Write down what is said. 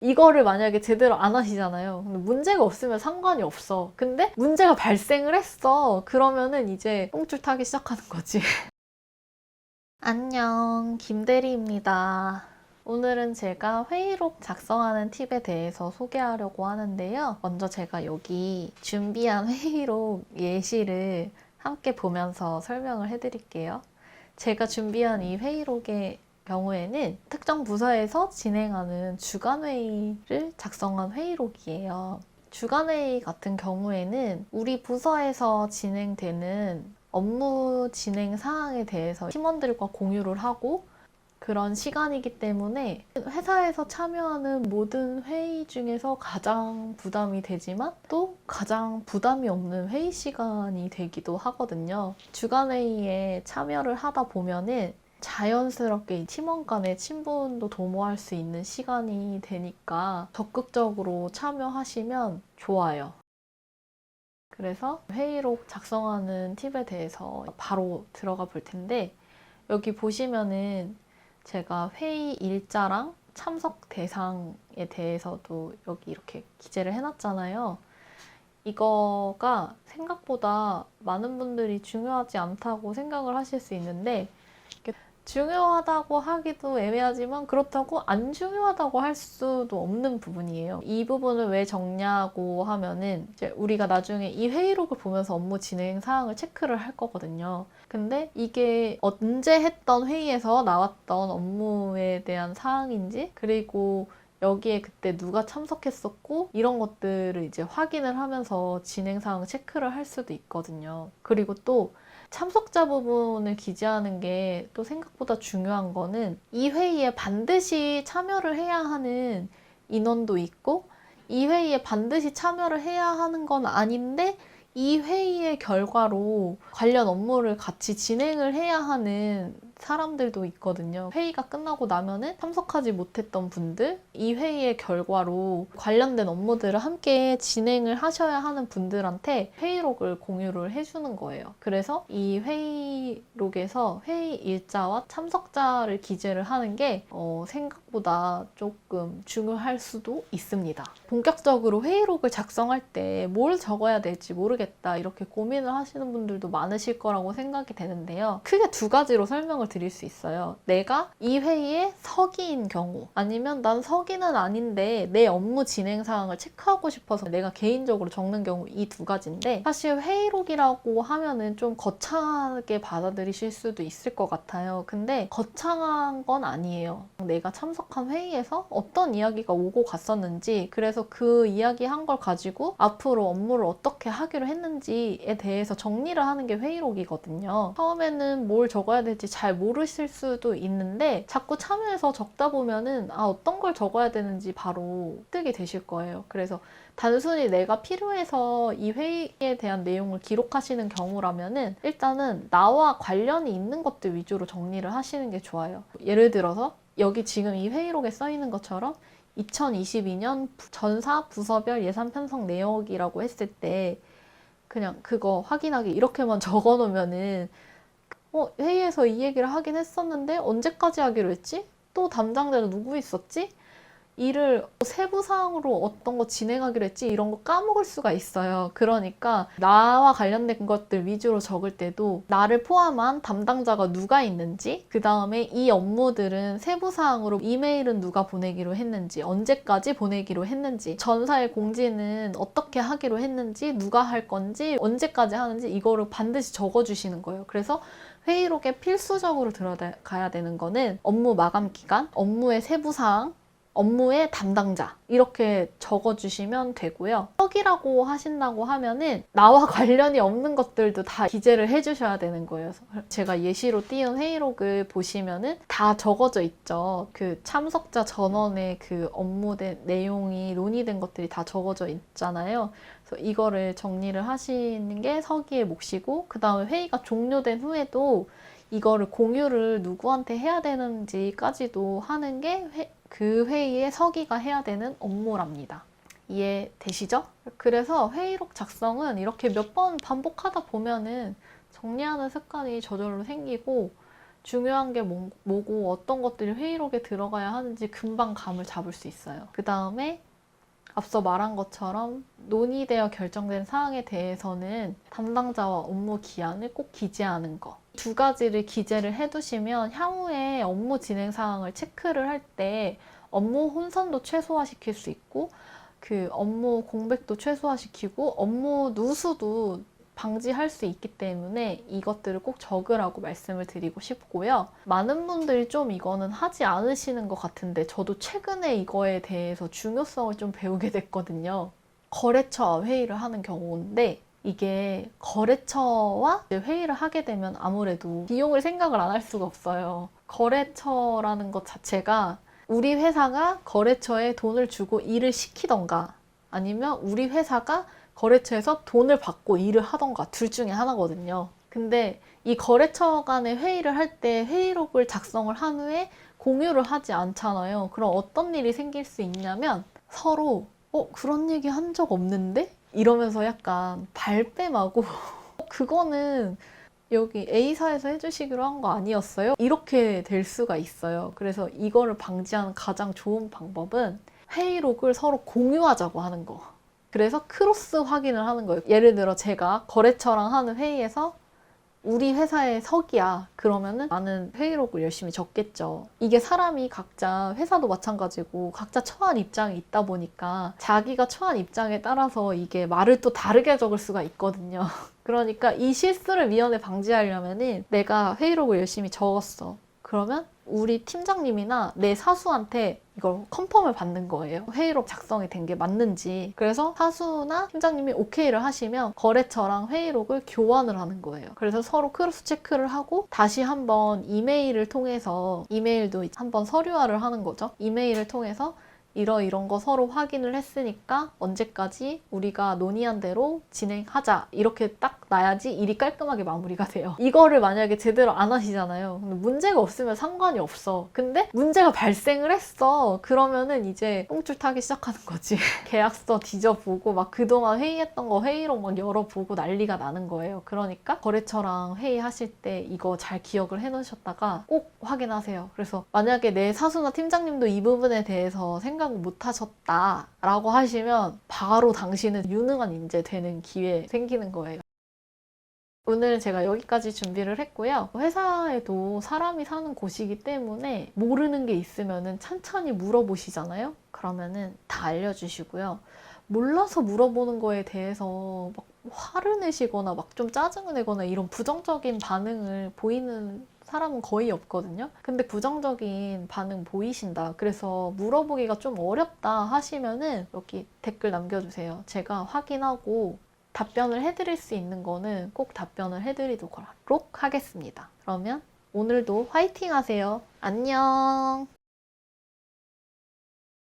이거를 만약에 제대로 안 하시잖아요. 근데 문제가 없으면 상관이 없어. 근데 문제가 발생을 했어. 그러면은 이제 똥줄 타기 시작하는 거지. 안녕, 김대리입니다. 오늘은 제가 회의록 작성하는 팁에 대해서 소개하려고 하는데요. 먼저 제가 여기 준비한 회의록 예시를 함께 보면서 설명을 해드릴게요. 제가 준비한 이 회의록의 경우에는 특정 부서에서 진행하는 주간회의를 작성한 회의록이에요. 주간회의 같은 경우에는 우리 부서에서 진행되는 업무 진행 사항에 대해서 팀원들과 공유를 하고 그런 시간이기 때문에 회사에서 참여하는 모든 회의 중에서 가장 부담이 되지만 또 가장 부담이 없는 회의 시간이 되기도 하거든요. 주간회의에 참여를 하다 보면은 자연스럽게 이 팀원 간의 친분도 도모할 수 있는 시간이 되니까 적극적으로 참여하시면 좋아요. 그래서 회의록 작성하는 팁에 대해서 바로 들어가 볼 텐데 여기 보시면은 제가 회의 일자랑 참석 대상에 대해서도 여기 이렇게 기재를 해놨잖아요. 이거가 생각보다 많은 분들이 중요하지 않다고 생각을 하실 수 있는데 중요하다고 하기도 애매하지만 그렇다고 안 중요하다고 할 수도 없는 부분이에요. 이 부분을 왜 정리하고 하면은 우리가 나중에 이 회의록을 보면서 업무 진행 사항을 체크를 할 거거든요. 근데 이게 언제 했던 회의에서 나왔던 업무에 대한 사항인지 그리고 여기에 그때 누가 참석했었고 이런 것들을 이제 확인을 하면서 진행 사항 체크를 할 수도 있거든요. 그리고 또 참석자 부분을 기재하는 게 또 생각보다 중요한 거는 이 회의에 반드시 참여를 해야 하는 인원도 있고 이 회의에 반드시 참여를 해야 하는 건 아닌데 이 회의의 결과로 관련 업무를 같이 진행을 해야 하는 사람들도 있거든요. 회의가 끝나고 나면은 참석하지 못했던 분들, 이 회의의 결과로 관련된 업무들을 함께 진행을 하셔야 하는 분들한테 회의록을 공유를 해주는 거예요. 그래서 이 회의록에서 회의 일자와 참석자를 기재를 하는 게 어, 생각보다 조금 중요할 수도 있습니다. 본격적으로 회의록을 작성할 때 뭘 적어야 될지 모르겠다 이렇게 고민을 하시는 분들도 많으실 거라고 생각이 되는데요. 크게 두 가지로 설명을 드릴 수 있어요. 내가 이 회의에 서기인 경우 아니면 난 서기는 아닌데 내 업무 진행 사항을 체크하고 싶어서 내가 개인적으로 적는 경우 이 두 가지인데 사실 회의록이라고 하면은 좀 거창하게 받아들이실 수도 있을 것 같아요. 근데 거창한 건 아니에요. 내가 참석한 회의에서 어떤 이야기가 오고 갔었는지 그래서 그 이야기 한 걸 가지고 앞으로 업무를 어떻게 하기로 했는지에 대해서 정리를 하는 게 회의록이거든요. 처음에는 뭘 적어야 될지 잘 모르실 수도 있는데 자꾸 참여해서 적다 보면은 아 어떤 걸 적어야 되는지 바로 획득이 되실 거예요. 그래서 단순히 내가 필요해서 이 회의에 대한 내용을 기록하시는 경우라면은 일단은 나와 관련이 있는 것들 위주로 정리를 하시는 게 좋아요. 예를 들어서 여기 지금 이 회의록에 써 있는 것처럼 2022년 전사 부서별 예산 편성 내역이라고 했을 때 그냥 그거 확인하기 이렇게만 적어 놓으면은 어, 회의에서 이 얘기를 하긴 했었는데 언제까지 하기로 했지? 또 담당자는 누구 있었지? 일을 세부 사항으로 어떤 거 진행하기로 했지 이런 거 까먹을 수가 있어요. 그러니까 나와 관련된 것들 위주로 적을 때도 나를 포함한 담당자가 누가 있는지 그 다음에 이 업무들은 세부 사항으로 이메일은 누가 보내기로 했는지 언제까지 보내기로 했는지 전사의 공지는 어떻게 하기로 했는지 누가 할 건지 언제까지 하는지 이거를 반드시 적어주시는 거예요. 그래서 회의록에 필수적으로 들어가야 되는 거는 업무 마감 기간, 업무의 세부 사항, 업무의 담당자 이렇게 적어주시면 되고요. 석이라고 하신다고 하면은 나와 관련이 없는 것들도 다 기재를 해주셔야 되는 거예요. 제가 예시로 띄운 회의록을 보시면은 다 적어져 있죠. 그 참석자 전원의 그 업무된 내용이 논의된 것들이 다 적어져 있잖아요. 그래서 이거를 정리를 하시는 게 서기의 몫이고 그 다음에 회의가 종료된 후에도 이거를 공유를 누구한테 해야 되는지까지도 하는 게 회, 그 회의에 서기가 해야 되는 업무랍니다. 이해되시죠? 그래서 회의록 작성은 이렇게 몇 번 반복하다 보면은 정리하는 습관이 저절로 생기고 중요한 게 뭐- 뭐고 어떤 것들이 회의록에 들어가야 하는지 금방 감을 잡을 수 있어요. 그 다음에 앞서 말한 것처럼 논의되어 결정된 사항에 대해서는 담당자와 업무 기한을 꼭 기재하는 거. 두 가지를 기재를 해두시면 향후에 업무 진행 사항을 체크를 할 때 업무 혼선도 최소화시킬 수 있고 그 업무 공백도 최소화시키고 업무 누수도 방지할 수 있기 때문에 이것들을 꼭 적으라고 말씀을 드리고 싶고요. 많은 분들이 좀 이거는 하지 않으시는 것 같은데 저도 최근에 이거에 대해서 중요성을 좀 배우게 됐거든요. 거래처와 회의를 하는 경우인데 이게 거래처와 회의를 하게 되면 아무래도 비용을 생각을 안 할 수가 없어요. 거래처라는 것 자체가 우리 회사가 거래처에 돈을 주고 일을 시키던가 아니면 우리 회사가 거래처에서 돈을 받고 일을 하던가 둘 중에 하나거든요. 근데 이 거래처 간의 회의를 할 때 회의록을 작성을 한 후에 공유를 하지 않잖아요. 그럼 어떤 일이 생길 수 있냐면 서로 어, 그런 얘기 한 적 없는데? 이러면서 약간 발뺌하고 그거는 여기 A사에서 해주시기로 한 거 아니었어요? 이렇게 될 수가 있어요. 그래서 이거를 방지하는 가장 좋은 방법은 회의록을 서로 공유하자고 하는 거. 그래서 크로스 확인을 하는 거예요. 예를 들어 제가 거래처랑 하는 회의에서 우리 회사의 석이야. 그러면은 나는 회의록을 열심히 적겠죠. 이게 사람이 각자 회사도 마찬가지고 각자 처한 입장이 있다 보니까 자기가 처한 입장에 따라서 이게 말을 또 다르게 적을 수가 있거든요. 그러니까 이 실수를 미연에 방지하려면은 내가 회의록을 열심히 적었어. 그러면 우리 팀장님이나 내 사수한테 이걸 컨펌을 받는 거예요. 회의록 작성이 된 게 맞는지. 그래서 사수나 팀장님이 오케이를 하시면 거래처랑 회의록을 교환을 하는 거예요. 그래서 서로 크로스 체크를 하고 다시 한번 이메일을 통해서 이메일도 한번 서류화를 하는 거죠. 이메일을 통해서 이러 이런 거 서로 확인을 했으니까 언제까지 우리가 논의한 대로 진행하자 이렇게 딱 놔야지 일이 깔끔하게 마무리가 돼요. 이거를 만약에 제대로 안 하시잖아요. 근데 문제가 없으면 상관이 없어. 근데 문제가 발생을 했어. 그러면은 이제 똥줄 타기 시작하는 거지. 계약서 뒤져보고 막 그동안 회의했던 거 회의록 막 열어보고 난리가 나는 거예요. 그러니까 거래처랑 회의하실 때 이거 잘 기억을 해놓으셨다가 꼭 확인하세요. 그래서 만약에 내 사수나 팀장님도 이 부분에 대해서 생각 못 하셨다라고 하시면 바로 당신은 유능한 인재 되는 기회 생기는 거예요. 오늘 제가 여기까지 준비를 했고요. 회사에도 사람이 사는 곳이기 때문에 모르는 게 있으면은 천천히 물어보시잖아요. 그러면은 다 알려주시고요. 몰라서 물어보는 거에 대해서 막 화를 내시거나 막 좀 짜증을 내거나 이런 부정적인 반응을 보이는 사람은 거의 없거든요. 근데 부정적인 반응 보이신다. 그래서 물어보기가 좀 어렵다 하시면은 여기 댓글 남겨주세요. 제가 확인하고 답변을 해드릴 수 있는 거는 꼭 답변을 해드리도록 하겠습니다. 그러면 오늘도 화이팅 하세요. 안녕!